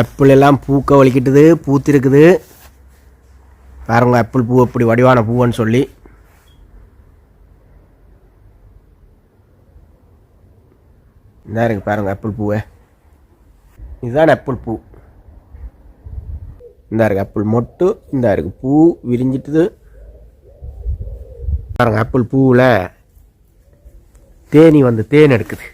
Apple எல்லாம் பூக்க வலிக்கிட்டுது பூத்திருக்குது. பாருங்க ஆப்பிள் பூ எப்படி வடிவான பூவன்னு சொல்லி. இதாக இருக்குது பாருங்க ஆப்பிள் பூவை. இதுதான் ஆப்பிள் பூ. இந்தா இருக்குது ஆப்பிள் மொட்டு. இந்த இருக்குது பூ விரிஞ்சிட்டுது. பாருங்க ஆப்பிள் பூவில் தேனி வந்து தேன் எடுக்குது.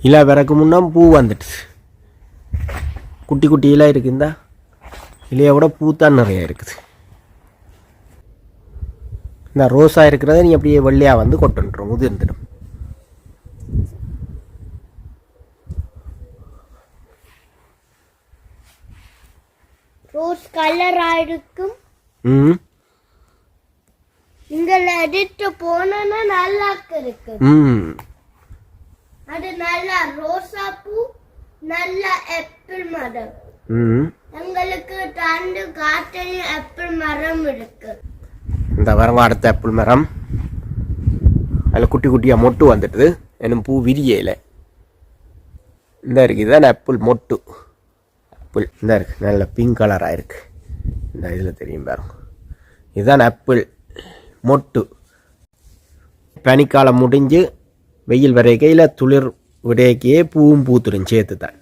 இலை பிறக்கு முன்னா பூ வந்துட்டு குட்டி குட்டி இலை இருக்குந்தா இலையை விட பூ தான் நிறைய இருக்குது. இந்த ரோஸா இருக்கிறத நீ அப்படியே வெள்ளையாக வந்து கொட்டுன்றோம் முதிர்ந்துடும். ரோஸ் கலரா இருக்கும். ம். இங்க எடுத்து போனோன்னா நல்லா இருக்கு ம். அது நல்லா ரோசா பூ நல்ல ஆப்பிள் மரம். எங்களுக்கு ரெண்டு காட்டில் ஆப்பிள் மரம் இருக்கு. இந்த வரங்க அடுத்த ஆப்பிள் மரம். அதில் குட்டி குட்டியாக மொட்டு வந்துட்டுது. இன்னும் பூ விரியல. இந்த இருக்குது இதான் ஆப்பிள் மொட்டு. ஆப்பிள் இந்த இருக்கு நல்ல பிங்க் கலராக இருக்கு. இந்த இதில் தெரியும் பாருங்க. இதுதான் ஆப்பிள் மொட்டு. பனிக்காலம் முடிஞ்சு வெயில் வரைக்கையில் துளிர் விடைக்கையே பூவும் பூத்துடும் சேர்த்து தான்